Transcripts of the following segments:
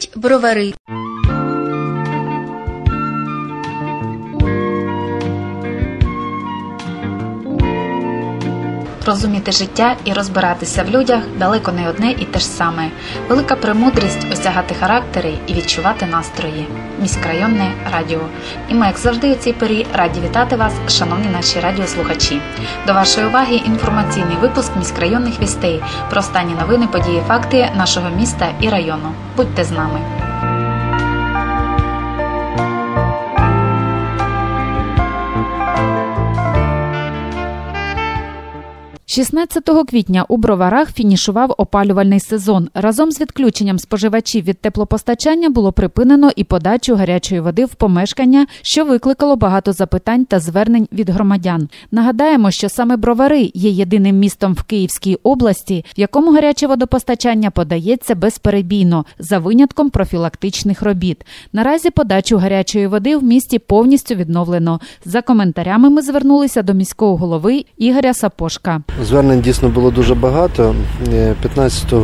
Говорять бровари. Розуміти життя і розбиратися в людях далеко не одне і те ж саме. Велика премудрість осягати характери і відчувати настрої. Міськрайонне радіо. І ми, як завжди, у цій порі раді вітати вас, шановні наші радіослухачі. До вашої уваги інформаційний випуск міськрайонних вістей про останні новини, події, факти нашого міста і району. Будьте з нами. 16 квітня у броварах фінішував опалювальний сезон. Разом з відключенням споживачів від теплопостачання було припинено і подачу гарячої води в помешкання, що викликало багато запитань та звернень від громадян. Нагадаємо, що саме бровари є єдиним містом в Київській області, в якому гаряче водопостачання подається безперебійно за винятком профілактичних робіт. Наразі подачу гарячої води в місті повністю відновлено. За коментарями ми звернулися до міського голови Ігоря Сапошка. Звернень дійсно було дуже багато. Е, 15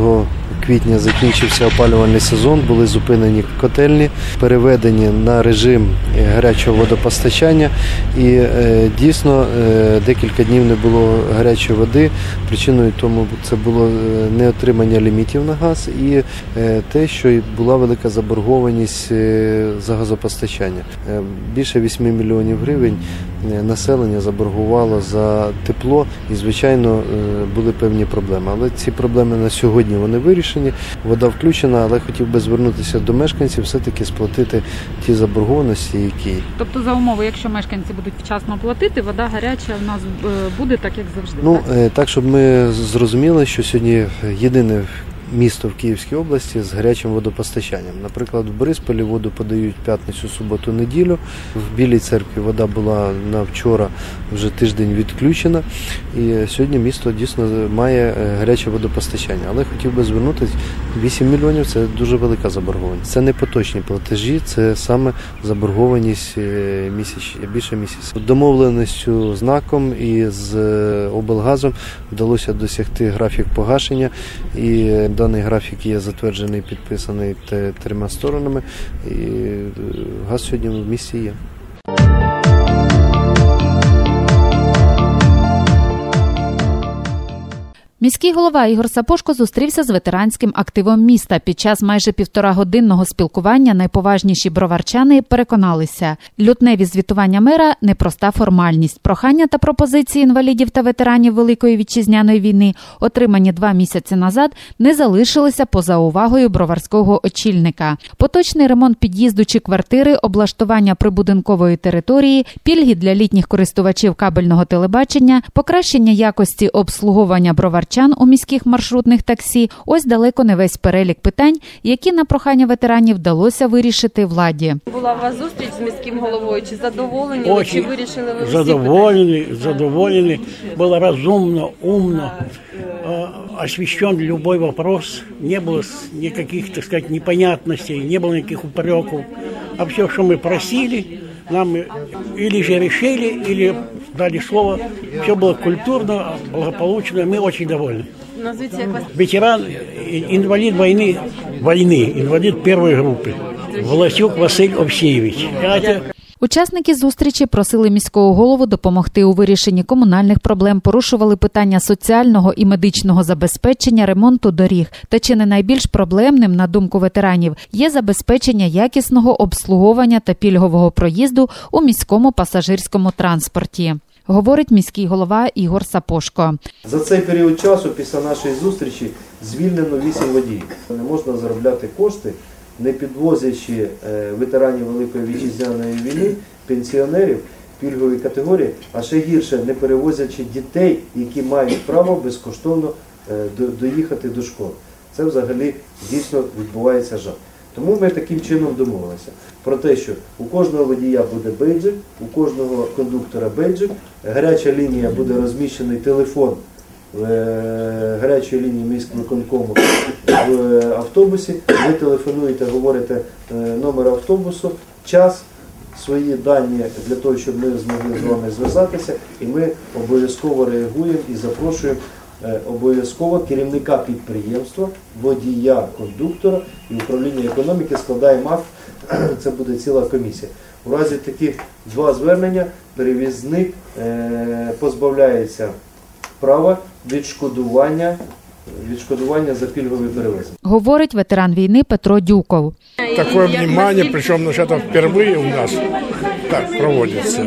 квітня закінчився опалювальний сезон, були зупинені котельні, переведені на режим е, гарячого водопостачання. І е, дійсно е, декілька днів не було гарячої води. Причиною тому це було е, неотримання лімітів на газ і те, що була велика заборгованість за газопостачання. Більше 8 мільйонів гривень населення заборгувало за тепло і, звичайно, були певні проблеми. Але ці проблеми на сьогодні вони вирішені. Вода включена, але хотів би звернутися до мешканців, все-таки сплатити ті заборгованості, які. Тобто за умови, якщо мешканці будуть вчасно платити, вода гаряча в нас е, буде так, як завжди. Ну так? е, так, щоб ми зрозуміли, що сьогодні єдине місто в Київській області з гарячим водопостачанням. Наприклад, в Борисполі воду подають п'ятницю, суботу, неділю. В Білій церкві вода була на вчора вже тиждень відключена. І сьогодні місто дійсно має е, гаряче водопостачання. Але хотів би звернутися 8 мільйонів це дуже велика заборгованість. Це не поточні платежі, це саме заборгованість е, місяць, більше місяця. Домовленістю знаком і з е, облгазом вдалося досягти графік погашення. І даний графік є затверджений, підписаний трьома сторонами. І е, газ сьогодні в місті є. Міський голова Ігор Сапошко зустрівся з ветеранським активом міста. Під час майже півторагодинного спілкування найповажніші броварчани переконалися, лютневі звітування мера непроста формальність. Прохання та пропозиції інвалідів та ветеранів Великої вітчизняної війни, отримані два місяці назад, не залишилися поза увагою броварського очільника. Поточний ремонт під'їзду чи квартири, облаштування прибудинкової території, пільги для літніх користувачів кабельного телебачення, покращення якості обслуговування броварчан у міських маршрутних таксі. Ось далеко не весь перелік питань, які на прохання ветеранів вдалося вирішити владі. Була у вас зустріч з міським головою. Чи задоволені ви, Очень чи вирішили ви всі задоволены, задоволены. Было разумно, умно, э, освещен любой вопрос. Не было с- никаких, так сказать, непонятностей, не было никаких упреков. А все, что мы просили, нам или же решили, или дали слово. Все было культурно, благополучно. Мы очень довольны. питання? Назвіться як вас Ветеран, э, инвалид войны, войны, инвалид первой группы. Власюк Василь Овсеевич. Это Учасники зустрічі просили міського голову допомогти у вирішенні комунальних проблем, порушували питання соціального і медичного забезпечення, ремонту доріг. Та чи не найбільш проблемним, на думку ветеранів, є забезпечення якісного обслуговування та пільгового проїзду у міському пасажирському транспорті. Говорить міський голова Ігор Сапошко. За цей період часу, після нашої зустрічі, звільнено 8 водіїв. Не можна заробляти кошти, не підвозячи е, ветеранів Великої вітчизняної війни, пенсіонерів, пільгові категорії, а ще гірше, не перевозячи дітей, які мають право безкоштовно е, до- доїхати до школи. Це взагалі дійсно відбувається жах. Тому ми таким чином домовилися про те, що у кожного водія буде бейджик, у кожного кондуктора бейджик, гаряча лінія буде розміщений телефон е, гарячої лінії міськвиконкому в автобусі. Ви телефонуєте, говорите е, номер автобусу, час, свої дані для того, щоб ми змогли з вами зв'язатися, і ми обов'язково реагуємо і запрошуємо обов'язково керівника підприємства, водія, кондуктора і управління економіки складаємо акт. Це буде ціла комісія. У разі таких два звернення перевізник е, позбавляється права відшкодування, відшкодування за пільгові перевезення. Говорить ветеран війни Петро Дюков. такое внимание, причем ну, это впервые у нас так проводится.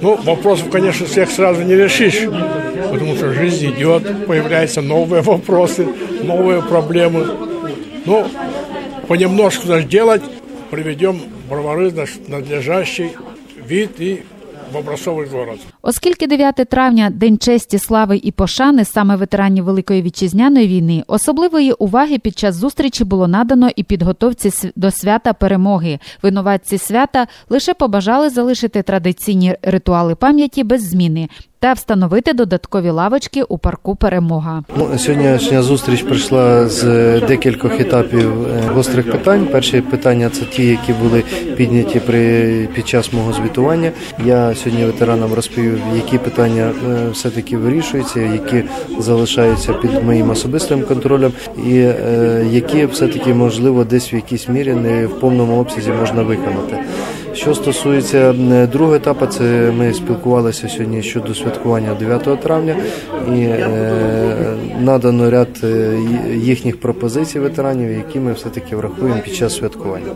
Ну, вопросов, конечно, всех сразу не решишь, потому что жизнь идет, появляются новые вопросы, новые проблемы. Ну, понемножку наш делать, приведем бровары в наш надлежащий вид и в образцовий город. Оскільки 9 травня День честі, слави і пошани саме ветеранів Великої вітчизняної війни, особливої уваги під час зустрічі було надано і підготовці до свята перемоги. Винуватці свята лише побажали залишити традиційні ритуали пам'яті без зміни та встановити додаткові лавочки у парку Перемога. Ну, сьогоднішня зустріч прийшла з декількох етапів е, гострих питань. Перші питання це ті, які були підняті при під час мого звітування. Я сьогодні ветеранам розповів, які питання е, все-таки вирішуються, які залишаються під моїм особистим контролем, і е, які все-таки можливо десь в якійсь мірі не в повному обсязі можна виконати. Що стосується е, другого етапу, це ми спілкувалися сьогодні щодо святкування 9 травня і е, надано ряд е, їхніх пропозицій ветеранів, які ми все-таки врахуємо під час святкування.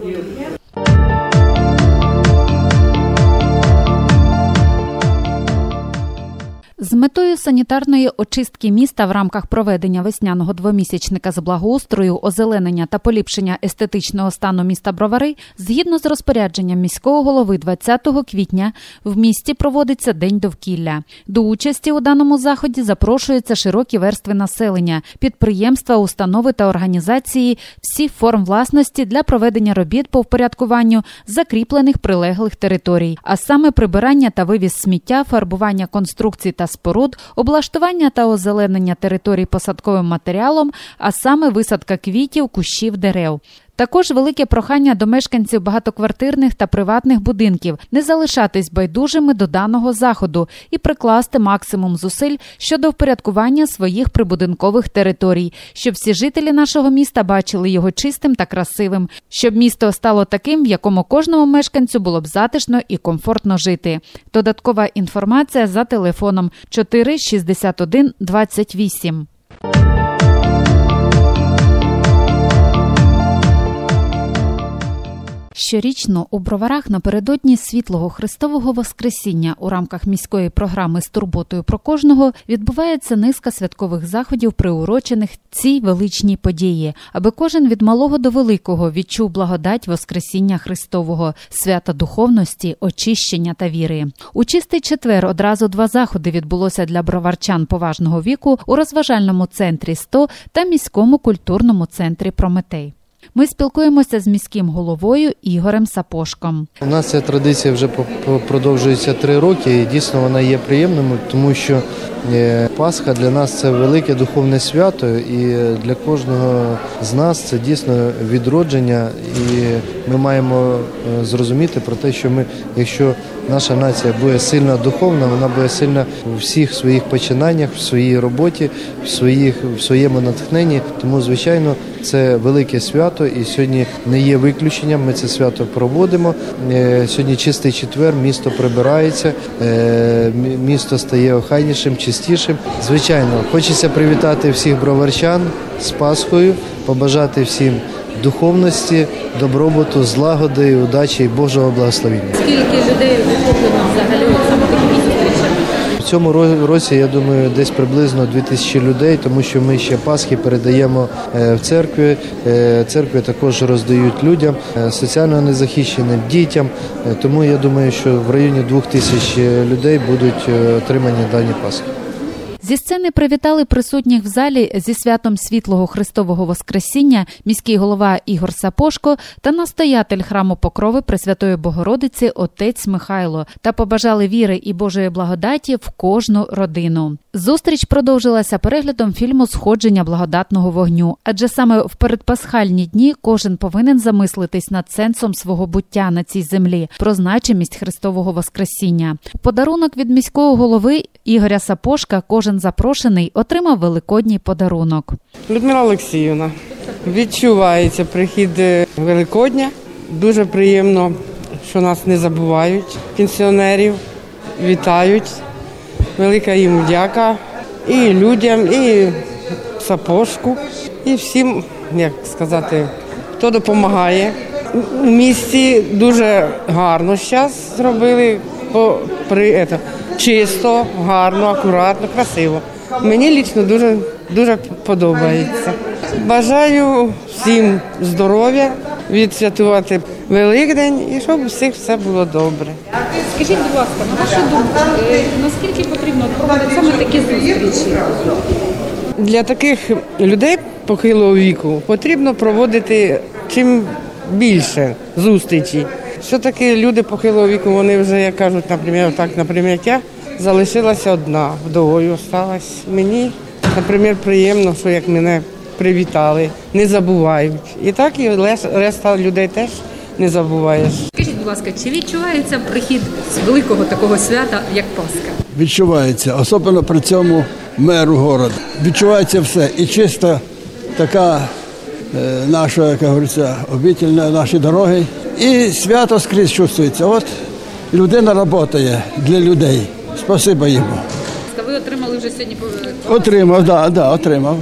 Метою санітарної очистки міста в рамках проведення весняного двомісячника з благоустрою, озеленення та поліпшення естетичного стану міста Бровари, згідно з розпорядженням міського голови 20 квітня в місті проводиться День довкілля. До участі у даному заході запрошуються широкі верстви населення, підприємства, установи та організації всіх форм власності для проведення робіт по впорядкуванню закріплених прилеглих територій, а саме прибирання та вивіз сміття, фарбування конструкцій та споруд, облаштування та озеленення територій посадковим матеріалом, а саме висадка квітів, кущів, дерев. Також велике прохання до мешканців багатоквартирних та приватних будинків не залишатись байдужими до даного заходу і прикласти максимум зусиль щодо впорядкування своїх прибудинкових територій, щоб всі жителі нашого міста бачили його чистим та красивим, щоб місто стало таким, в якому кожному мешканцю було б затишно і комфортно жити. Додаткова інформація за телефоном 4 61 28. Щорічно у броварах напередодні світлого Христового Воскресіння у рамках міської програми з турботою про кожного відбувається низка святкових заходів, приурочених цій величній події, аби кожен від малого до великого відчув благодать Воскресіння Христового, свята духовності, очищення та віри. У чистий четвер одразу два заходи відбулося для броварчан поважного віку у розважальному центрі 100 та міському культурному центрі Прометей. Ми спілкуємося з міським головою Ігорем Сапошком. У нас ця традиція вже продовжується три роки, і дійсно вона є приємною, тому що Пасха для нас це велике духовне свято, і для кожного з нас це дійсно відродження. І ми маємо е, зрозуміти про те, що ми, якщо наша нація буде сильна духовна, вона буде сильна у всіх своїх починаннях, в своїй роботі, в своїх в своєму натхненні. Тому, звичайно, це велике свято, і сьогодні не є виключенням. Ми це свято проводимо. Е, Сьогодні чистий четвер, місто прибирається, е, місто стає охайнішим, чистішим. Звичайно, хочеться привітати всіх броварчан з Пасхою, побажати всім духовності, добробуту, злагоди, удачі і Божого благословення. Скільки людей охоплено взагалі? В цьому ро- році, я думаю, десь приблизно 2000 людей, тому що ми ще Пасхи передаємо е, в церкві. Е, Церкви також роздають людям, е, соціально незахищеним дітям. Е, Тому я думаю, що в районі 2000 людей будуть е, отримані дані Пасхи. Зі сцени привітали присутніх в залі зі святом світлого Христового Воскресіння міський голова Ігор Сапошко та настоятель храму Покрови Пресвятої Богородиці отець Михайло та побажали віри і Божої благодаті в кожну родину. Зустріч продовжилася переглядом фільму Сходження благодатного вогню, адже саме в передпасхальні дні кожен повинен замислитись над сенсом свого буття на цій землі про значимість Христового Воскресіння. Подарунок від міського голови Ігоря Сапошка кожен запрошений отримав великодній подарунок. Людмила Олексіївна, відчувається прихід е, Великодня. Дуже приємно, що нас не забувають, пенсіонерів, вітають. Велика їм дяка і людям, і сапожку, і всім, як сказати, хто допомагає. У місті дуже гарно зараз зробили, по, при, ето, чисто, гарно, акуратно, красиво. Мені лічно дуже, дуже подобається. Бажаю всім здоров'я, відсвятувати Великдень і щоб у всіх все було добре. Скажіть, будь ласка, на вашу думку, е, наскільки потрібно проводити саме такі зустрічі? Для таких людей похилого віку потрібно проводити чим більше зустрічей. Що такі люди похилого віку, вони вже, як кажуть, наприклад, так, наприклад, я залишилася одна, вдовою осталась. Мені, наприклад, приємно, що як мене привітали, не забувають. І так і решта людей теж не забуваєш. Скажіть, будь ласка, чи відчувається прихід з великого такого свята, як Пасха? відчувається, особливо при цьому меру города. Відчувається все. І чиста така е, наша, як говориться, обітельна наші дороги. І свято скрізь чувствується. От людина працює для людей. Спасибо йому. Та ви отримали вже сьогодні Отримав, да, да, отримав.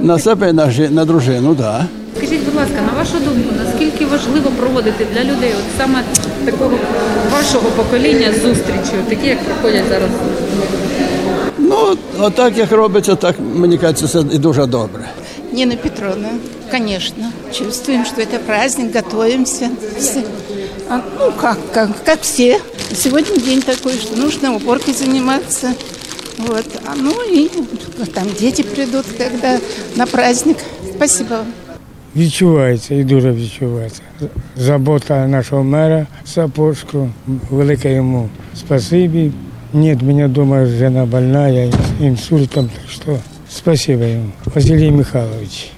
На себе і на, на дружину, да. Скажіть, будь ласка, на вашу думку, наскільки важливо проводити для людей от саме такого вашого покоління зустрічі, от такі, як проходять зараз? Ну, отак як робиться, так мені кажеться, це і дуже добре. Нина Петровна, конечно, чувствуем, что это праздник, готовимся. Все. А, Ну, как, как, как все. Сегодня день такой, что нужно уборкой заниматься. Вот. А ну и там дети придут, когда на праздник. Спасибо вам. Відчувається і дуже відчувається. Забота нашого мера Сапожку, велике йому спасибі. Нет, меня дома жена больная инсультом, так что спасибо ему. Василий Михайлович.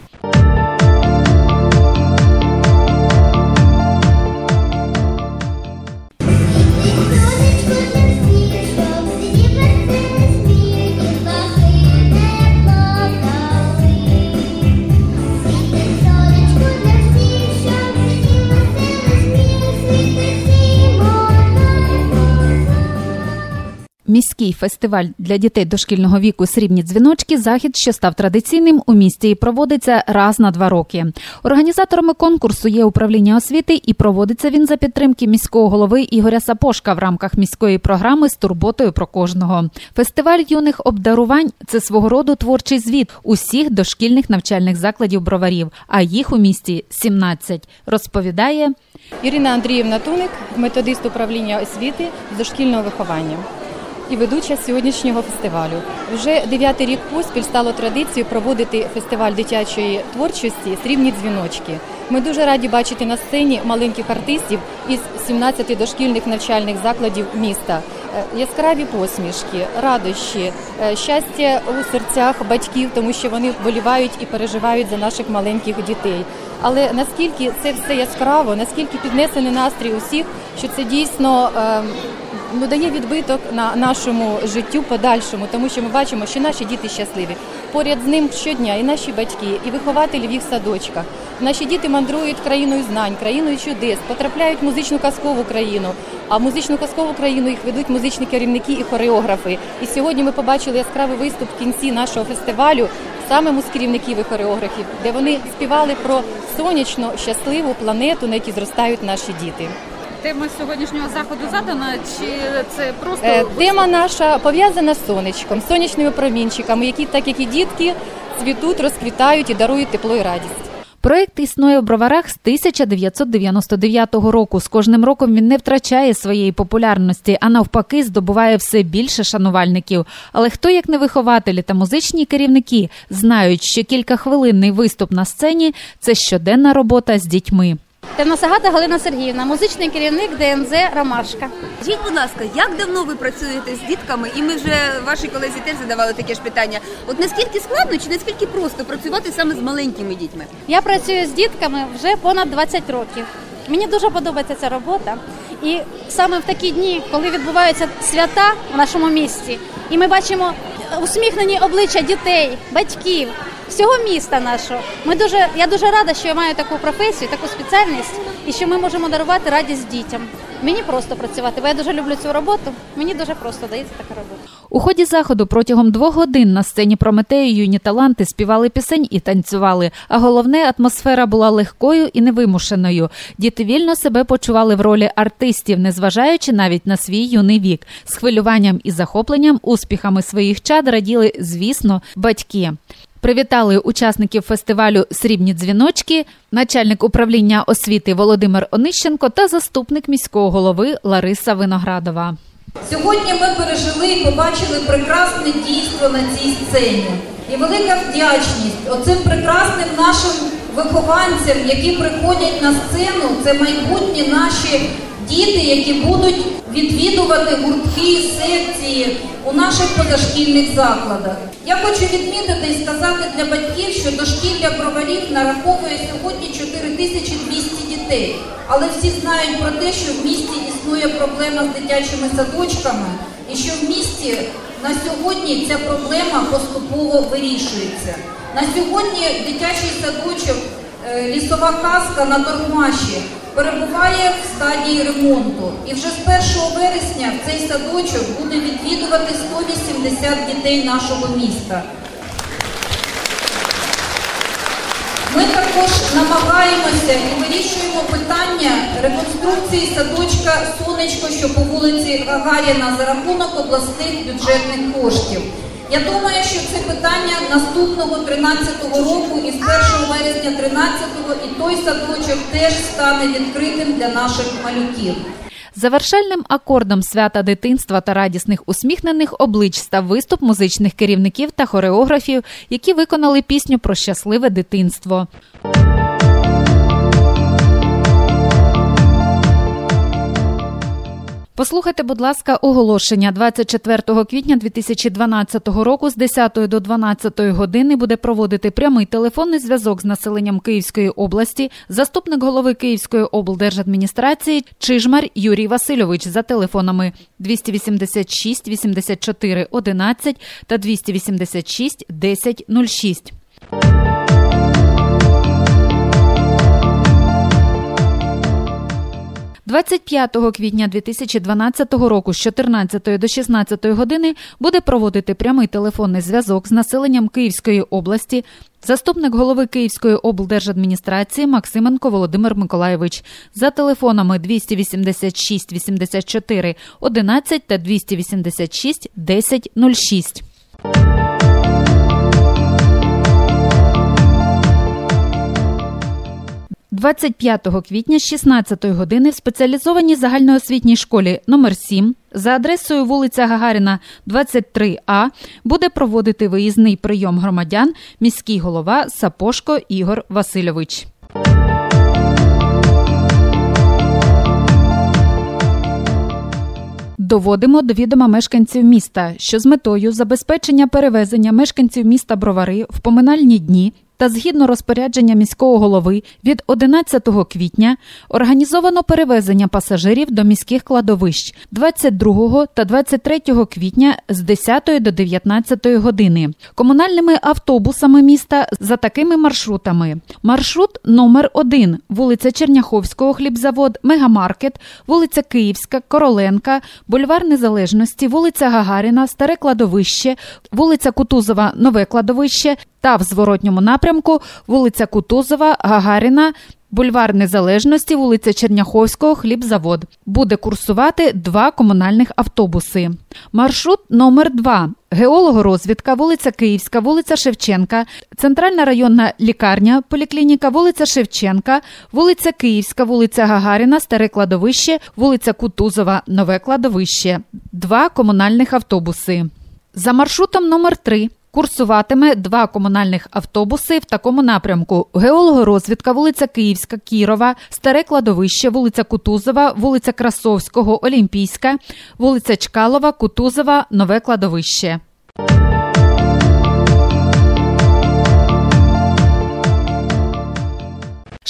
Міський фестиваль для дітей дошкільного віку Срібні дзвіночки захід, що став традиційним у місті і проводиться раз на два роки. Організаторами конкурсу є управління освіти, і проводиться він за підтримки міського голови Ігоря Сапошка в рамках міської програми з турботою про кожного. Фестиваль юних обдарувань це свого роду творчий звіт усіх дошкільних навчальних закладів броварів, а їх у місті 17, розповідає Ірина Андріївна Туник, методист управління освіти дошкільного виховання і ведуча сьогоднішнього фестивалю. Вже дев'ятий рік поспіль стало традицією проводити фестиваль дитячої творчості Срібні дзвіночки. Ми дуже раді бачити на сцені маленьких артистів із 17 дошкільних навчальних закладів міста. Е, Яскраві посмішки, радощі, е, щастя у серцях батьків, тому що вони вболівають і переживають за наших маленьких дітей. Але наскільки це все яскраво, наскільки піднесений настрій усіх, що це дійсно е, ну, дає відбиток на нашому життю подальшому, тому що ми бачимо, що наші діти щасливі. Поряд з ним щодня і наші батьки, і вихователі в їх садочках. Наші діти мандрують країною знань, країною чудес, потрапляють в музичну казкову країну. А в музичну казкову країну їх ведуть музичні керівники і хореографи. І сьогодні ми побачили яскравий виступ в кінці нашого фестивалю саме музкерівників і хореографів, де вони співали про сонячно щасливу планету, на якій зростають наші діти. Тема сьогоднішнього заходу задана, чи це просто Е, Тема наша пов'язана з сонечком, сонячними промінчиками, які, так як і дітки, цвітуть, розквітають і дарують тепло і радість. Проект існує в броварах з 1999 року. З кожним роком він не втрачає своєї популярності, а навпаки, здобуває все більше шанувальників. Але хто, як не вихователі та музичні керівники, знають, що кількахвилинний виступ на сцені це щоденна робота з дітьми. Терносагата Галина Сергіївна, музичний керівник ДНЗ Ромашка. Скажіть, будь ласка, як давно ви працюєте з дітками? І ми вже вашій колезі теж задавали таке ж питання. От наскільки складно чи наскільки просто працювати саме з маленькими дітьми? Я працюю з дітками вже понад 20 років. Мені дуже подобається ця робота. І саме в такі дні, коли відбуваються свята в нашому місті, і ми бачимо усміхнені обличчя дітей, батьків, всього міста нашого. Ми дуже я дуже рада, що я маю таку професію, таку спеціальність, і що ми можемо дарувати радість дітям. Мені просто працювати, бо я дуже люблю цю роботу. Мені дуже просто дається така робота. У ході заходу протягом двох годин на сцені Прометею юні таланти співали пісень і танцювали. А головне, атмосфера була легкою і невимушеною. Діти вільно себе почували в ролі артистів, незважаючи навіть на свій юний вік. З хвилюванням і захопленням успіхами своїх чад раділи, звісно, батьки. Привітали учасників фестивалю Срібні дзвіночки, начальник управління освіти Володимир Онищенко та заступник міського голови Лариса Виноградова. Сьогодні ми пережили і побачили прекрасне дійство на цій сцені. І велика вдячність оцим прекрасним нашим вихованцям, які приходять на сцену, це майбутні наші діти, які будуть відвідувати гуртки, секції у наших позашкільних закладах. Я хочу відмітити і сказати для батьків, що дошкілля броварів нараховує сьогодні 4200 дітей. Але всі знають про те, що в місті існує проблема з дитячими садочками, і що в місті на сьогодні ця проблема поступово вирішується. На сьогодні дитячий садочок е, лісова казка на Торгмаші перебуває в стадії ремонту. І вже з 1 вересня в цей садочок буде відвідувати 180 дітей нашого міста. Ми також намагаємося і вирішуємо питання реконструкції садочка Сонечко, що по вулиці Гагаріна за рахунок обласних бюджетних коштів. Я думаю, що це питання наступного 13-го року і з 1 вересня 13-го і той садочок теж стане відкритим для наших малюків. Завершальним акордом свята дитинства та радісних усміхнених облич став виступ музичних керівників та хореографів, які виконали пісню про щасливе дитинство. Послухайте, будь ласка, оголошення 24 квітня 2012 року з 10 до 12 години буде проводити прямий телефонний зв'язок з населенням Київської області, заступник голови Київської облдержадміністрації Чижмар Юрій Васильович за телефонами 286 84 11 та 286 10 06. 25 квітня 2012 року з 14 до 16 години буде проводити прямий телефонний зв'язок з населенням Київської області. Заступник голови Київської облдержадміністрації Максименко Володимир Миколаєвич за телефонами 286 84 11 та 286 10 06. 25 квітня з 16 години в спеціалізованій загальноосвітній школі номер 7 за адресою вулиця Гагаріна, 23А буде проводити виїзний прийом громадян міський голова Сапошко Ігор Васильович. Доводимо до відома мешканців міста, що з метою забезпечення перевезення мешканців міста Бровари в поминальні дні та згідно розпорядження міського голови від 11 квітня організовано перевезення пасажирів до міських кладовищ 22 та 23 квітня з 10 до 19 години комунальними автобусами міста за такими маршрутами: маршрут номер 1 вулиця Черняховського, хлібзавод, Мегамаркет, вулиця Київська, Короленка, Бульвар Незалежності, вулиця Гагаріна, Старе кладовище, вулиця Кутузова, Нове кладовище та в зворотньому напрямку вулиця Кутузова, Гагаріна Бульвар Незалежності, вулиця Черняховського, хлібзавод. Буде курсувати два комунальних автобуси. Маршрут номер 2 Геологорозвідка, вулиця Київська, вулиця Шевченка, Центральна районна лікарня, поліклініка, вулиця Шевченка, вулиця Київська, вулиця Гагаріна, Старе кладовище, вулиця Кутузова, Нове кладовище. Два комунальних автобуси. За маршрутом номер 3 Курсуватиме два комунальних автобуси в такому напрямку: геологорозвідка, вулиця Київська, Кірова, Старе кладовище, вулиця Кутузова, вулиця Красовського, Олімпійська, вулиця Чкалова, Кутузова, Нове кладовище.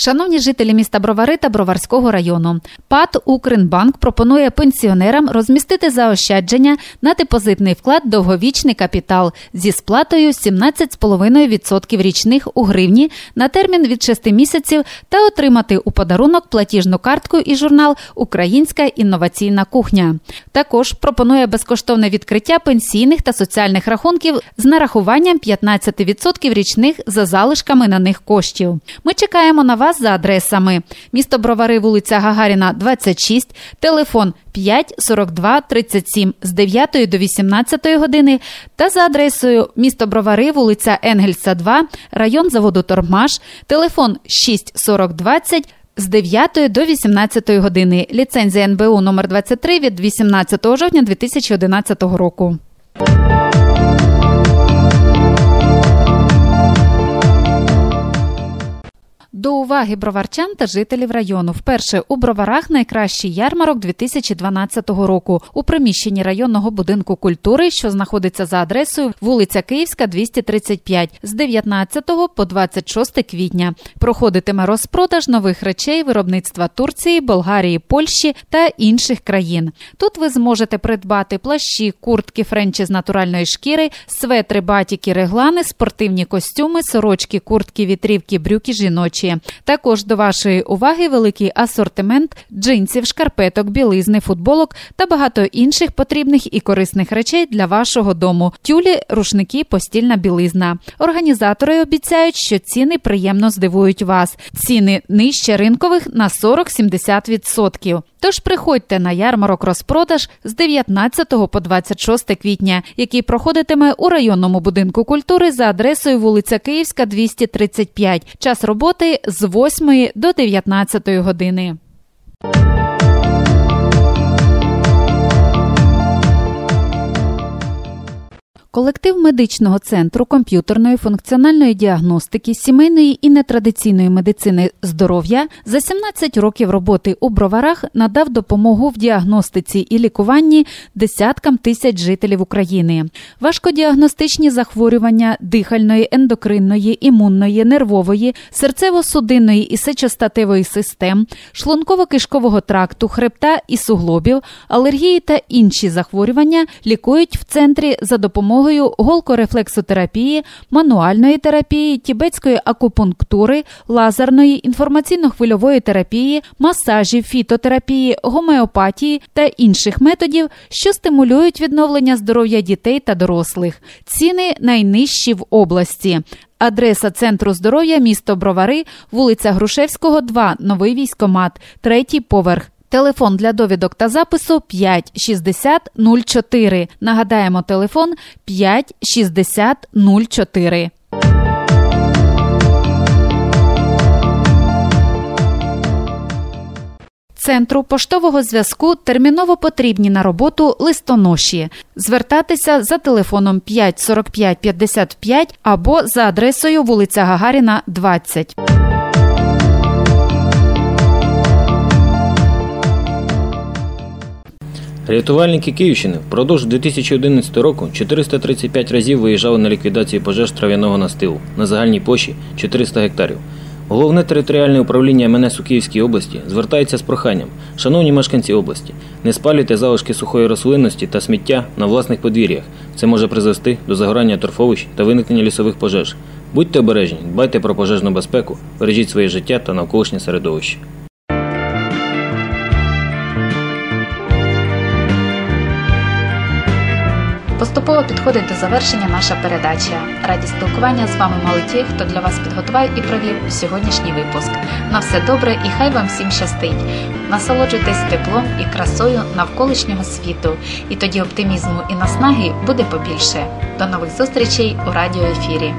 Шановні жителі міста Бровари та Броварського району, ПАТ Укрінбанк пропонує пенсіонерам розмістити заощадження на депозитний вклад довговічний капітал зі сплатою 17,5% річних у гривні на термін від 6 місяців та отримати у подарунок платіжну картку і журнал Українська інноваційна кухня. Також пропонує безкоштовне відкриття пенсійних та соціальних рахунків з нарахуванням 15% річних за залишками на них коштів. Ми чекаємо на вас за адресами: місто Бровари, вулиця Гагаріна, 26, телефон 5 42 37 з 9 до 18 години та за адресою місто Бровари, вулиця Енгельса, 2, район заводу Тормаш, телефон 6 40 20 з 9 до 18 години. Ліцензія НБУ номер 23 від 18 жовтня 2011 року. До уваги броварчан та жителів району. Вперше у броварах найкращий ярмарок 2012 року у приміщенні районного будинку культури, що знаходиться за адресою вулиця Київська, 235, з 19 по 26 квітня. Проходитиме розпродаж нових речей виробництва Турції, Болгарії, Польщі та інших країн. Тут ви зможете придбати плащі, куртки, френчі з натуральної шкіри, светри, батіки, реглани, спортивні костюми, сорочки, куртки, вітрівки, брюки жіночі. Також до вашої уваги великий асортимент джинсів, шкарпеток, білизни, футболок та багато інших потрібних і корисних речей для вашого дому. Тюлі, рушники, постільна білизна. Організатори обіцяють, що ціни приємно здивують вас. Ціни нижче ринкових на 40-70%. Тож приходьте на ярмарок розпродаж з 19 по 26 квітня, який проходитиме у районному будинку культури за адресою вулиця Київська, 235. Час роботи з 8 до 19 години. Колектив медичного центру комп'ютерної функціональної діагностики, сімейної і нетрадиційної медицини здоров'я за 17 років роботи у броварах надав допомогу в діагностиці і лікуванні десяткам тисяч жителів України. Важкодіагностичні захворювання дихальної, ендокринної, імунної, нервової, серцево-судинної і сечостатевої систем, шлунково-кишкового тракту, хребта і суглобів, алергії та інші захворювання лікують в центрі за допомогою допомогою голкорефлексотерапії, мануальної терапії, тібетської акупунктури, лазерної інформаційно-хвильової терапії, масажів, фітотерапії, гомеопатії та інших методів, що стимулюють відновлення здоров'я дітей та дорослих. Ціни найнижчі в області. Адреса центру здоров'я місто Бровари, вулиця Грушевського, 2, новий військомат, третій поверх. Телефон для довідок та запису 5 60 04. Нагадаємо телефон 5 60 04. Центру поштового зв'язку терміново потрібні на роботу листоноші. Звертатися за телефоном 5 45 55 або за адресою вулиця Гагаріна, 20. Рятувальники Київщини впродовж 2011 року 435 разів виїжджали на ліквідацію пожеж трав'яного настилу на загальній площі 400 гектарів. Головне територіальне управління МНС у Київській області звертається з проханням, шановні мешканці області, не спалюйте залишки сухої рослинності та сміття на власних подвір'ях. Це може призвести до загорання торфовищ та виникнення лісових пожеж. Будьте обережні, дбайте про пожежну безпеку, бережіть своє життя та навколишнє середовище. Поступово підходить до завершення наша передача. Раді спілкування з вами мали ті, хто для вас підготував і провів сьогоднішній випуск. На все добре і хай вам всім щастить. Насолоджуйтесь теплом і красою навколишнього світу, і тоді оптимізму і наснаги буде побільше. До нових зустрічей у радіоефірі.